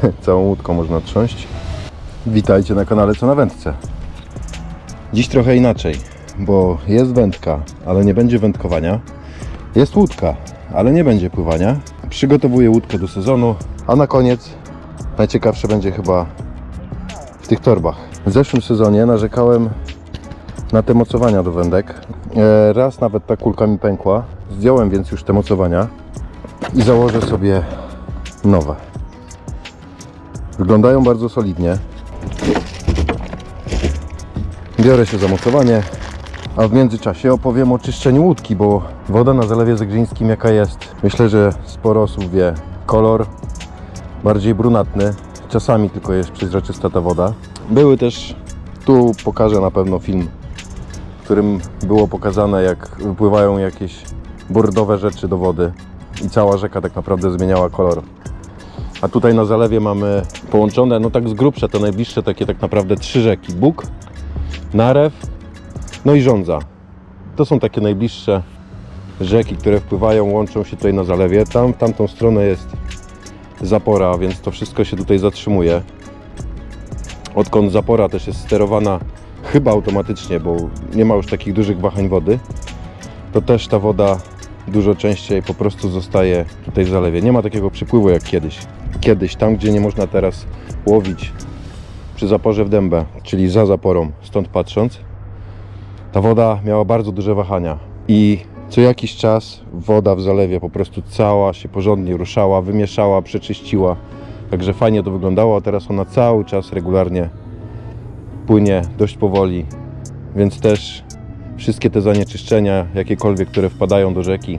Całą łódką można trząść. Witajcie na kanale Co na Wędce. Dziś trochę inaczej, bo jest wędka, ale nie będzie wędkowania. Jest łódka, ale nie będzie pływania. Przygotowuję łódkę do sezonu, a na koniec najciekawsze będzie chyba w tych torbach. W zeszłym sezonie narzekałem na te mocowania do wędek. E, Raz nawet ta kulka mi pękła. Zdjąłem więc już te mocowania i założę sobie nowe. Wyglądają bardzo solidnie. Biorę się za mocowanie, a w międzyczasie opowiem o czyszczeniu łódki, bo woda na Zalewie Zegrzyńskim jaka jest. Myślę, że sporo osób wie. Kolor bardziej brunatny, czasami tylko jest przezroczysta ta woda. Były też, tu pokażę na pewno film, w którym było pokazane jak wypływają jakieś bordowe rzeczy do wody i cała rzeka tak naprawdę zmieniała kolor. A tutaj na zalewie mamy połączone, no tak z grubsza, te najbliższe takie tak naprawdę trzy rzeki. Bóg, Narew, no i Żądza. To są takie najbliższe rzeki, które wpływają, łączą się tutaj na zalewie. Tam, w tamtą stronę jest zapora, więc to wszystko się tutaj zatrzymuje. Odkąd zapora też jest sterowana chyba automatycznie, bo nie ma już takich dużych wahań wody, to też ta woda dużo częściej po prostu zostaje tutaj w zalewie. Nie ma takiego przypływu jak kiedyś. Kiedyś, tam gdzie nie można teraz łowić przy zaporze w dębę, czyli za zaporą, stąd patrząc, ta woda miała bardzo duże wahania i co jakiś czas woda w zalewie po prostu cała się porządnie ruszała, wymieszała, przeczyściła. Także fajnie to wyglądało, a teraz ona cały czas regularnie płynie dość powoli, więc też wszystkie te zanieczyszczenia, jakiekolwiek, które wpadają do rzeki,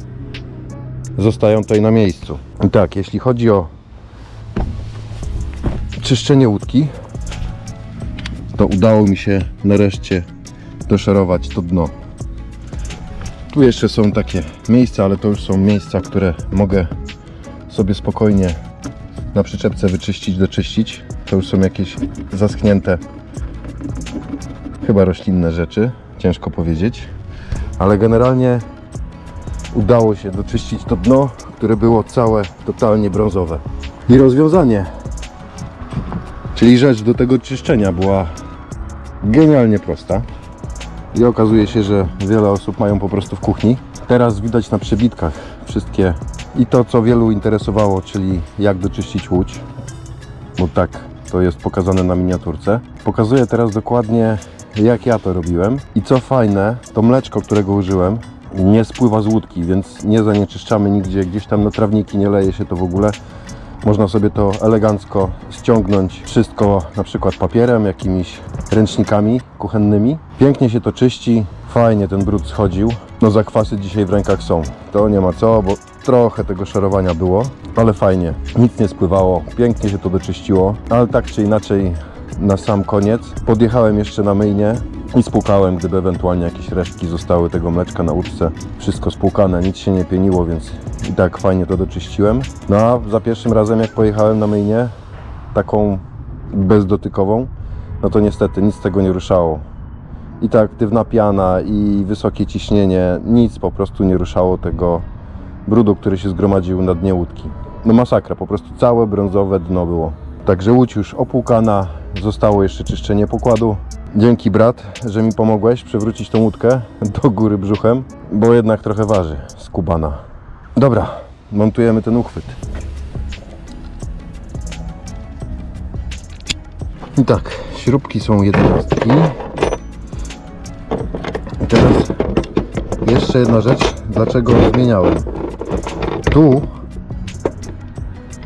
zostają tutaj na miejscu. I tak, jeśli chodzi o czyszczenie łódki, to udało mi się nareszcie doszorować to dno. Tu jeszcze są takie miejsca, ale to już są miejsca, które mogę sobie spokojnie na przyczepce wyczyścić, doczyścić. To już są jakieś zaschnięte, chyba roślinne rzeczy, ciężko powiedzieć, ale generalnie udało się doczyścić to dno, które było całe totalnie brązowe. I rozwiązanie, czyli rzecz do tego czyszczenia była genialnie prosta. I okazuje się, że wiele osób mają po prostu w kuchni. Teraz widać na przebitkach wszystkie i to, co wielu interesowało, czyli jak doczyścić łódź, bo tak to jest pokazane na miniaturce. Pokazuję teraz dokładnie, jak ja to robiłem. I co fajne, to mleczko, którego użyłem, nie spływa z łódki, więc nie zanieczyszczamy nigdzie, gdzieś tam na trawniki nie leje się to w ogóle. Można sobie to elegancko ściągnąć wszystko na przykład papierem, jakimiś ręcznikami kuchennymi. Pięknie się to czyści, fajnie ten brud schodził. No zakwasy dzisiaj w rękach są, to nie ma co, bo trochę tego szorowania było, ale fajnie. Nic nie spływało, pięknie się to doczyściło, ale tak czy inaczej na sam koniec podjechałem jeszcze na myjnię i spłukałem, gdyby ewentualnie jakieś resztki zostały tego mleczka na łódce. Wszystko spłukane, nic się nie pieniło, więc i tak fajnie to doczyściłem. No a za pierwszym razem jak pojechałem na myjnię, taką bezdotykową, no to niestety nic z tego nie ruszało. I ta aktywna piana i wysokie ciśnienie, nic po prostu nie ruszało tego brudu, który się zgromadził na dnie łódki. No masakra, po prostu całe brązowe dno było. Także łódź już opłukana, zostało jeszcze czyszczenie pokładu. Dzięki brat, że mi pomogłeś przewrócić tą łódkę do góry brzuchem, bo jednak trochę waży skubana. Dobra, montujemy ten uchwyt. I tak, śrubki są jedenastki. I teraz jeszcze jedna rzecz, dlaczego zmieniałem. Tu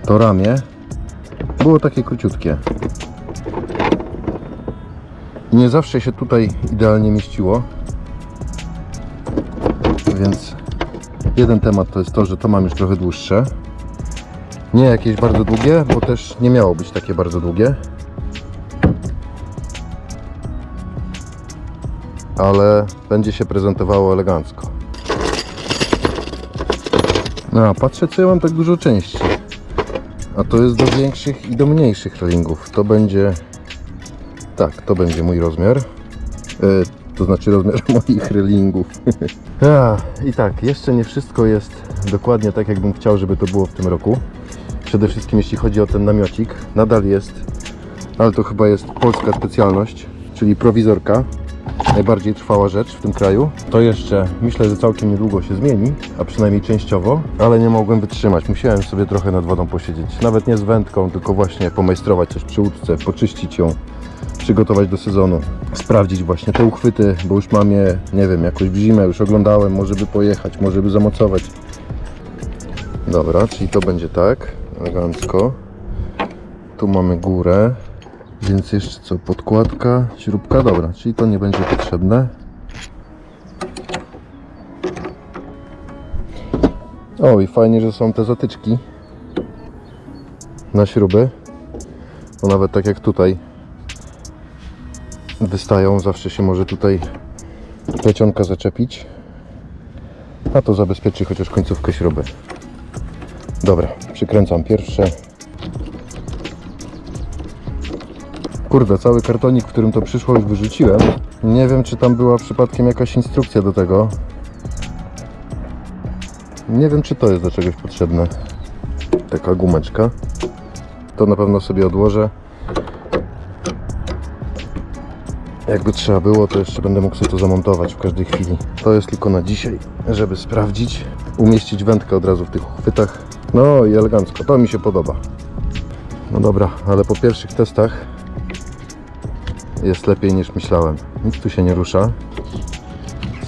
to ramię było takie króciutkie. I nie zawsze się tutaj idealnie mieściło. Więc jeden temat to jest to, że to mam już trochę dłuższe. Nie jakieś bardzo długie, bo też nie miało być takie bardzo długie. Ale będzie się prezentowało elegancko. A, patrzę co ja mam tak dużo części. A to jest do większych i do mniejszych relingów. To będzie... Tak, to będzie mój rozmiar. E, to znaczy rozmiar moich relingów. A, I tak, jeszcze nie wszystko jest dokładnie tak, jakbym chciał, żeby to było w tym roku. Przede wszystkim jeśli chodzi o ten namiocik, nadal jest, ale to chyba jest polska specjalność, czyli prowizorka. Najbardziej trwała rzecz w tym kraju. To jeszcze myślę, że całkiem niedługo się zmieni, a przynajmniej częściowo, ale nie mogłem wytrzymać. Musiałem sobie trochę nad wodą posiedzieć. Nawet nie z wędką, tylko właśnie pomajstrować coś przy łódce, poczyścić ją, przygotować do sezonu. Sprawdzić właśnie te uchwyty, bo już mam je, nie wiem, jakoś w zimę, już oglądałem, może by pojechać, może by zamocować. Dobra, czyli to będzie tak, elegancko. Tu mamy górę, więc jeszcze co, podkładka, śrubka, dobra, czyli to nie będzie potrzebne. O i fajnie, że są te zatyczki na śruby, bo nawet tak jak tutaj wystają, zawsze się może tutaj plecionka zaczepić, a to zabezpieczy chociaż końcówkę śruby. Dobra, przykręcam pierwsze. Kurde, cały kartonik, w którym to przyszło, już wyrzuciłem. Nie wiem, czy tam była przypadkiem jakaś instrukcja do tego. Nie wiem, czy to jest do czegoś potrzebne. Taka gumeczka. To na pewno sobie odłożę. Jakby trzeba było, to jeszcze będę mógł sobie to zamontować w każdej chwili. To jest tylko na dzisiaj, żeby sprawdzić. Umieścić wędkę od razu w tych uchwytach. No i elegancko, to mi się podoba. No dobra, ale po pierwszych testach jest lepiej niż myślałem. Nic tu się nie rusza.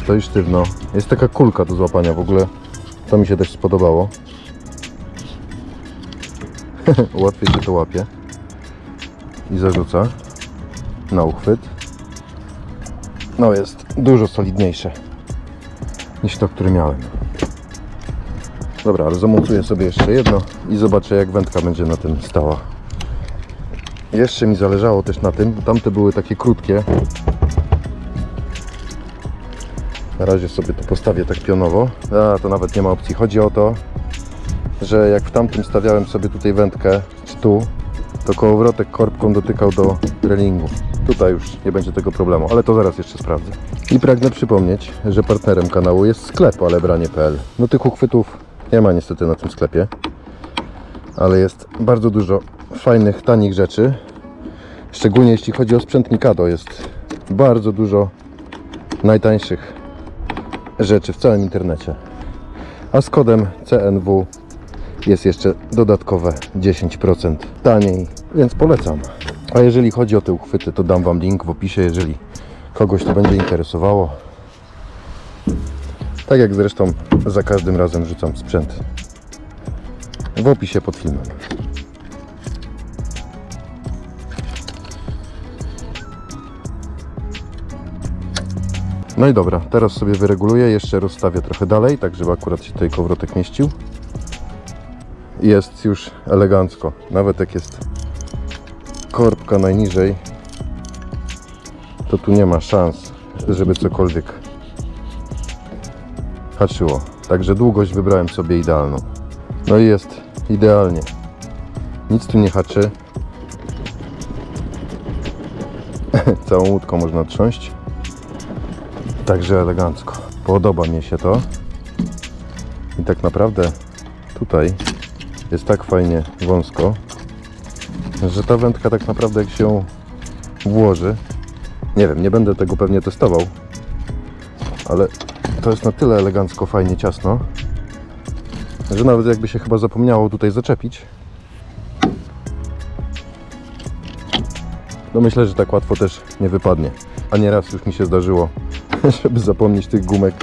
Stoi sztywno. Jest taka kulka do złapania w ogóle. To mi się też spodobało. Łatwiej się to łapie. I zarzuca na uchwyt. No jest dużo solidniejsze niż to, który miałem. Dobra, ale zamontuję sobie jeszcze jedno i zobaczę jak wędka będzie na tym stała. Jeszcze mi zależało też na tym, bo tamte były takie krótkie. Na razie sobie to postawię tak pionowo. A, to nawet nie ma opcji. Chodzi o to, że jak w tamtym stawiałem sobie tutaj wędkę, czy tu, to kołowrotek korbką dotykał do relingu. Tutaj już nie będzie tego problemu, ale to zaraz jeszcze sprawdzę. I pragnę przypomnieć, że partnerem kanału jest sklep alebranie.pl. No tych uchwytów nie ma niestety na tym sklepie, ale jest bardzo dużo fajnych, tanich rzeczy. Szczególnie jeśli chodzi o sprzęt Mikado, jest bardzo dużo najtańszych rzeczy w całym internecie. A z kodem CNW jest jeszcze dodatkowe 10% taniej, więc polecam. A jeżeli chodzi o te uchwyty, to dam Wam link w opisie, jeżeli kogoś to będzie interesowało. Tak jak zresztą za każdym razem rzucam sprzęt w opisie pod filmem. No i dobra, teraz sobie wyreguluję, jeszcze rozstawię trochę dalej, tak żeby akurat się tutaj kołowrotek mieścił. Jest już elegancko, nawet jak jest korbka najniżej, to tu nie ma szans, żeby cokolwiek haczyło. Także długość wybrałem sobie idealną. No i jest idealnie. Nic tu nie haczy. Całą łódką można trząść. Także elegancko. Podoba mi się to. I tak naprawdę tutaj jest tak fajnie wąsko, że ta wędka tak naprawdę jak się włoży, nie wiem, nie będę tego pewnie testował, ale to jest na tyle elegancko, fajnie, ciasno, że nawet jakby się chyba zapomniało tutaj zaczepić, no myślę, że tak łatwo też nie wypadnie. A nieraz już mi się zdarzyło, żeby zapomnieć tych gumek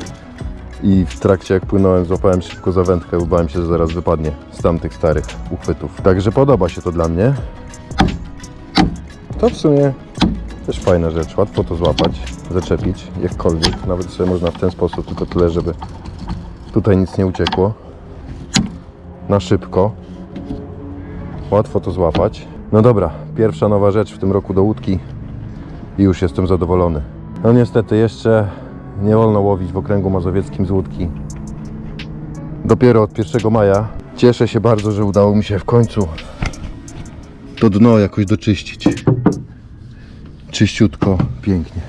i w trakcie jak płynąłem złapałem szybko za wędkę, bo bałem się, że zaraz wypadnie z tamtych starych uchwytów. Także podoba się to dla mnie. To w sumie też fajna rzecz, łatwo to złapać, zaczepić, jakkolwiek. Nawet sobie można w ten sposób, tylko tyle, żeby tutaj nic nie uciekło. Na szybko. Łatwo to złapać. No dobra, pierwsza nowa rzecz w tym roku do łódki i już jestem zadowolony. No niestety jeszcze nie wolno łowić w okręgu mazowieckim z łódki. dopiero od 1 maja. Cieszę się bardzo, że udało mi się w końcu to dno jakoś doczyścić. Czyściutko, pięknie.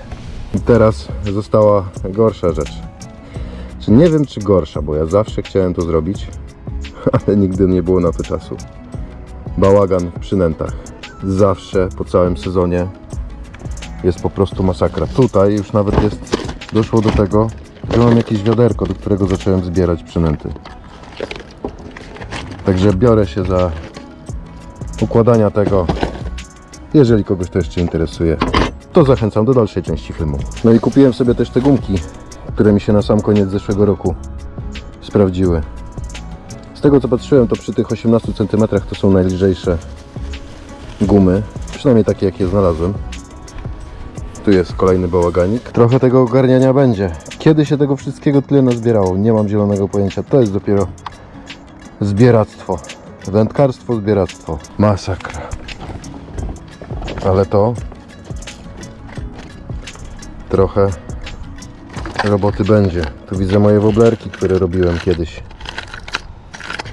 I teraz została gorsza rzecz. Czy nie wiem, czy gorsza, bo ja zawsze chciałem to zrobić, ale nigdy nie było na to czasu. Bałagan w przynętach. Zawsze po całym sezonie jest po prostu masakra. Tutaj już nawet jest, doszło do tego, mam jakieś wiaderko, do którego zacząłem zbierać przynęty. Także biorę się za układania tego. Jeżeli kogoś to jeszcze interesuje, to zachęcam do dalszej części filmu. No i kupiłem sobie też te gumki, które mi się na sam koniec zeszłego roku sprawdziły. Z tego co patrzyłem, to przy tych 18 cm to są najlżejsze gumy, przynajmniej takie jakie znalazłem. Tu jest kolejny bałaganik. Trochę tego ogarniania będzie. Kiedy się tego wszystkiego tyle nazbierało? Nie mam zielonego pojęcia. To jest dopiero zbieractwo. Wędkarstwo, zbieractwo. Masakra. Ale to trochę roboty będzie. Tu widzę moje woblerki, które robiłem kiedyś.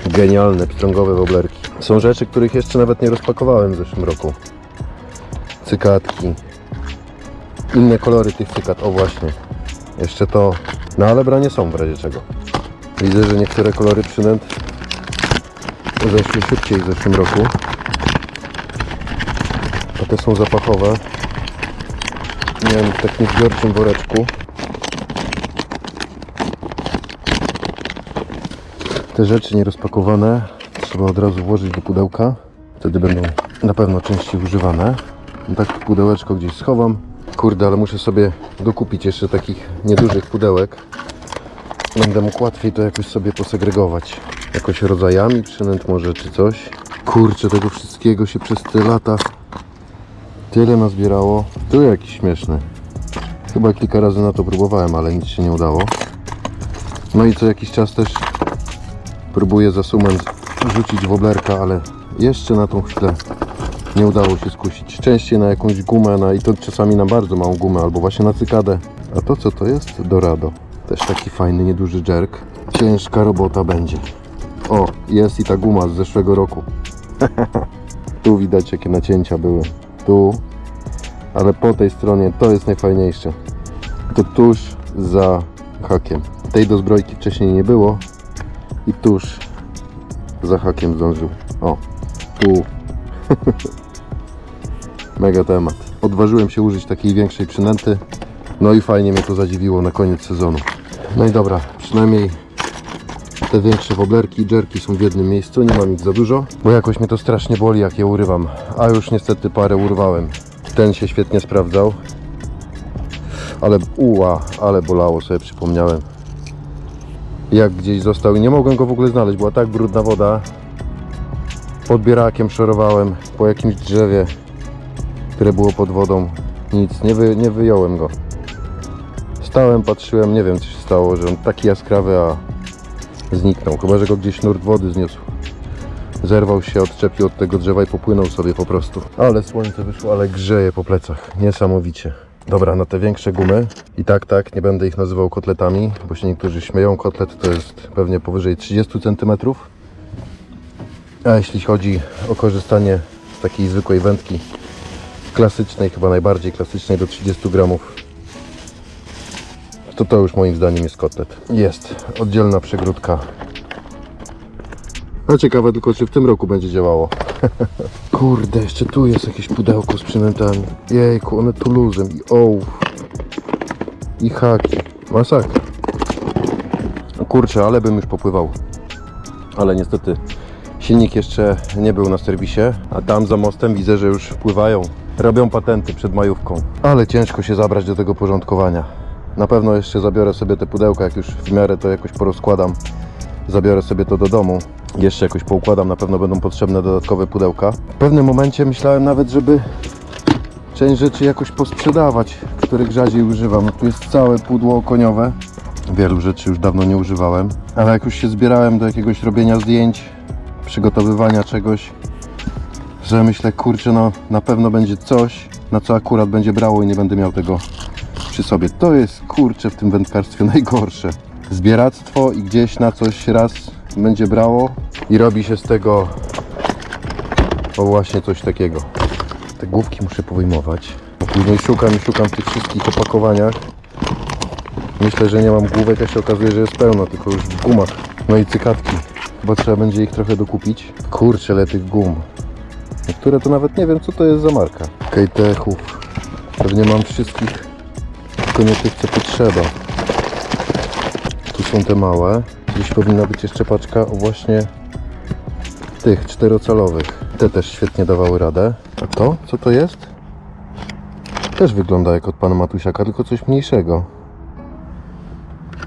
Genialne, pstrągowe woblerki. Są rzeczy, których jeszcze nawet nie rozpakowałem w zeszłym roku. Cykatki. Inne kolory tych cykat. O właśnie. Jeszcze to. No ale branie są w razie czego. Widzę, że niektóre kolory przynęt zeszły szybciej w zeszłym roku. A te są zapachowe. Miałem w takim zbiorczym woreczku. Te rzeczy nierozpakowane trzeba od razu włożyć do pudełka. Wtedy będą na pewno częściej używane. Tak pudełeczko gdzieś schowam. Kurde, ale muszę sobie dokupić jeszcze takich niedużych pudełek. Będę mógł łatwiej to jakoś sobie posegregować. Jakoś rodzajami przynęt może czy coś. Kurczę, tego wszystkiego się przez te lata tyle nazbierało. Tu jakiś śmieszny. Chyba kilka razy na to próbowałem, ale nic się nie udało. No i co jakiś czas też próbuję za sumę rzucić woblerka, ale jeszcze na tą chwilę nie udało się skusić. Częściej na jakąś gumę, na, i to czasami na bardzo małą gumę, albo właśnie na cykadę. A to co to jest? Dorado. Też taki fajny, nieduży jerk. Ciężka robota będzie. O, jest i ta guma z zeszłego roku. tu widać jakie nacięcia były. Tu. Ale po tej stronie to jest najfajniejsze. To tuż za hakiem. Tej do zbrojki wcześniej nie było. I tuż za hakiem zdążył. O, tu. Mega temat. Odważyłem się użyć takiej większej przynęty. No i fajnie mnie to zadziwiło na koniec sezonu. No i dobra, przynajmniej te większe woblerki i jerki są w jednym miejscu, nie mam ich za dużo, bo jakoś mnie to strasznie boli jak je urywam, a już niestety parę urwałem. Ten się świetnie sprawdzał, ale uła, ale bolało sobie przypomniałem. Jak gdzieś został i nie mogłem go w ogóle znaleźć, była tak brudna woda. Podbierakiem szorowałem po jakimś drzewie, które było pod wodą. Nic, nie, wy, nie wyjąłem go. Stałem, patrzyłem, nie wiem co się stało, że on taki jaskrawy, a zniknął. Chyba, że go gdzieś nurt wody zniósł. Zerwał się, odczepił od tego drzewa i popłynął sobie po prostu. Ale słońce wyszło, ale grzeje po plecach. Niesamowicie. Dobra, na te większe gumy. I tak, tak, nie będę ich nazywał kotletami, bo się niektórzy śmieją. Kotlet to jest pewnie powyżej 30 cm. A jeśli chodzi o korzystanie z takiej zwykłej wędki, klasycznej, chyba najbardziej klasycznej do 30 gramów, to to już moim zdaniem jest kotlet. Jest oddzielna przegródka. No ciekawe tylko, czy w tym roku będzie działało. Kurde, jeszcze tu jest jakieś pudełko z przynętami. Jejku, one tu luzem i ołów. I haki. Masakra. Kurczę, ale bym już popływał. Ale niestety silnik jeszcze nie był na serwisie, a tam za mostem widzę, że już wpływają. Robią patenty przed majówką. Ale ciężko się zabrać do tego porządkowania. Na pewno jeszcze zabiorę sobie te pudełka, jak już w miarę to jakoś porozkładam. Zabiorę sobie to do domu. Jeszcze jakoś poukładam, na pewno będą potrzebne dodatkowe pudełka. W pewnym momencie myślałem nawet, żeby część rzeczy jakoś posprzedawać, których rzadziej używam. Tu jest całe pudło koniowe. Wielu rzeczy już dawno nie używałem, ale jak już się zbierałem do jakiegoś robienia zdjęć, przygotowywania czegoś, że myślę, kurczę, no na pewno będzie coś, na co akurat będzie brało i nie będę miał tego przy sobie. To jest kurczę w tym wędkarstwie najgorsze. zbieractwo i gdzieś na coś raz będzie brało i robi się z tego o właśnie coś takiego. Te główki muszę powyjmować. Później szukam i szukam w tych wszystkich opakowaniach. Myślę, że nie mam główek, a się okazuje, że jest pełno, tylko już w gumach. No i cykatki. Bo trzeba będzie ich trochę dokupić. Kurczę, ale tych gum. Niektóre to nawet nie wiem, co to jest za marka. Kejtechów. Pewnie mam wszystkich, tylko nie tych, co potrzeba. Tu są te małe. Gdzieś powinna być jeszcze paczka właśnie tych czterocalowych. Te też świetnie dawały radę. A to? Co to jest? Też wygląda jak od pana Matusiaka, tylko coś mniejszego.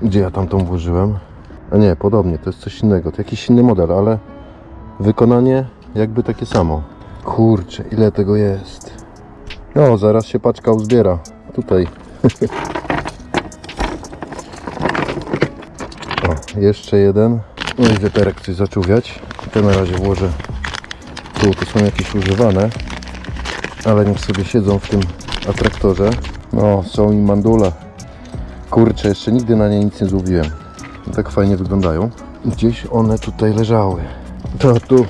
Gdzie ja tam tą włożyłem? A nie, podobnie, to jest coś innego. To jakiś inny model, ale wykonanie jakby takie samo. Kurczę, ile tego jest. No, zaraz się paczka uzbiera. Tutaj. o, jeszcze jeden. No i weterek coś zaczął wiać. Te na razie włożę tu. To są jakieś używane. Ale niech sobie siedzą w tym atraktorze. No, są i mandule. Kurczę, jeszcze nigdy na nie nic nie złowiłem. Tak fajnie wyglądają. Gdzieś one tutaj leżały. To tu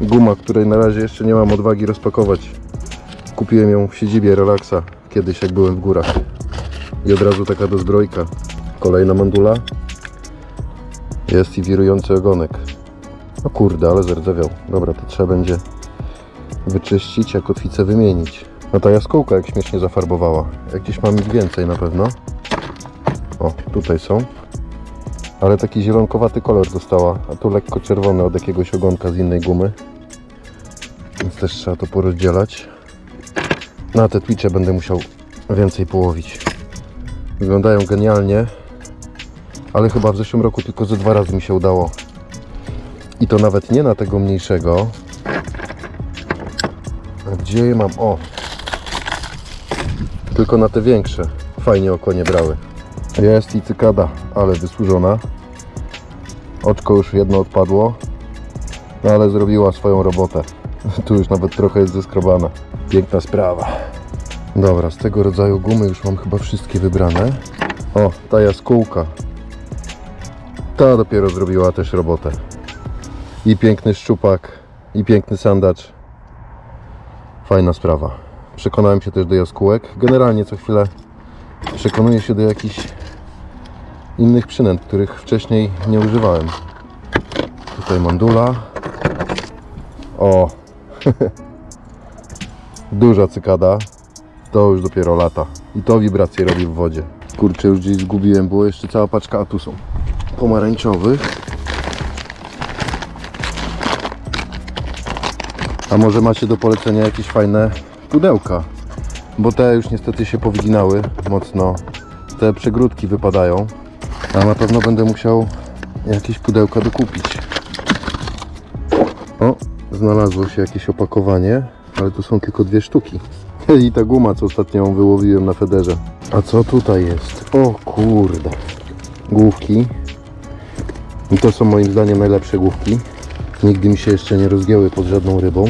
guma, której na razie jeszcze nie mam odwagi rozpakować. Kupiłem ją w siedzibie Relaxa kiedyś jak byłem w górach. I od razu taka dozbrojka. Kolejna mandula. Jest i wirujący ogonek. O kurde, ale zardzewiał. Dobra, to trzeba będzie wyczyścić, a kotwicę wymienić. No ta jaskółka jak śmiesznie zafarbowała. Jak gdzieś mam ich więcej na pewno. O, tutaj są. Ale taki zielonkowaty kolor dostała, a tu lekko czerwony od jakiegoś ogonka z innej gumy. Więc też trzeba to porozdzielać. Na te twicze będę musiał więcej połowić. Wyglądają genialnie, ale chyba w zeszłym roku tylko ze dwa razy mi się udało. I to nawet nie na tego mniejszego. Gdzie je mam? O! Tylko na te większe. Fajnie oko nie brały. Jest i cykada, ale wysłużona. Oczko już jedno odpadło, no ale zrobiła swoją robotę. Tu już nawet trochę jest zeskrobana. Piękna sprawa. Dobra, z tego rodzaju gumy już mam chyba wszystkie wybrane. O, ta jaskółka. Ta dopiero zrobiła też robotę. I piękny szczupak, i piękny sandacz. Fajna sprawa. Przekonałem się też do jaskółek. Generalnie co chwilę przekonuję się do jakichś innych przynęt, których wcześniej nie używałem. Tutaj mandula. O! Duża cykada. To już dopiero lata. I to wibracje robi w wodzie. Kurczę, już gdzieś zgubiłem. Było jeszcze cała paczka, a tu są pomarańczowych. A może macie do polecenia jakieś fajne pudełka? Bo te już niestety się powyginały mocno. Te przegródki wypadają. A na pewno będę musiał jakieś pudełka dokupić. O, znalazło się jakieś opakowanie, ale tu są tylko dwie sztuki. I ta guma, co ostatnio wyłowiłem na federze. A co tutaj jest? O kurde. Główki. I to są moim zdaniem najlepsze główki. Nigdy mi się jeszcze nie rozgięły pod żadną rybą.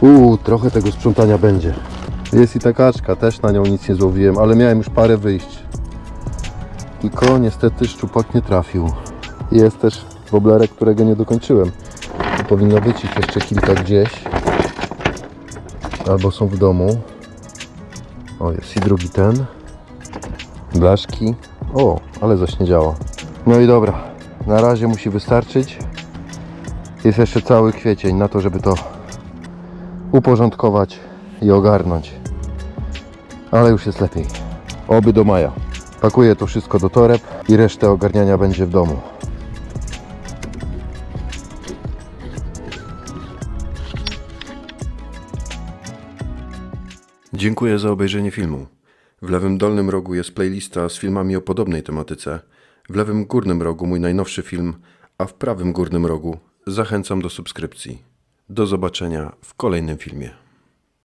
Uuu, trochę tego sprzątania będzie. Jest i ta kaczka, też na nią nic nie złowiłem, ale miałem już parę wyjść. Tylko niestety szczupak nie trafił. Jest też woblerek, którego nie dokończyłem. Powinno być ich jeszcze kilka gdzieś. Albo są w domu. O, jest i drugi ten. Blaszki. O, ale zaśniedziała. No i dobra. Na razie musi wystarczyć. Jest jeszcze cały kwiecień na to, żeby to uporządkować i ogarnąć. Ale już jest lepiej. Oby do maja. Pakuję to wszystko do toreb i resztę ogarniania będzie w domu. Dziękuję za obejrzenie filmu. W lewym dolnym rogu jest playlista z filmami o podobnej tematyce. W lewym górnym rogu mój najnowszy film, a w prawym górnym rogu zachęcam do subskrypcji. Do zobaczenia w kolejnym filmie.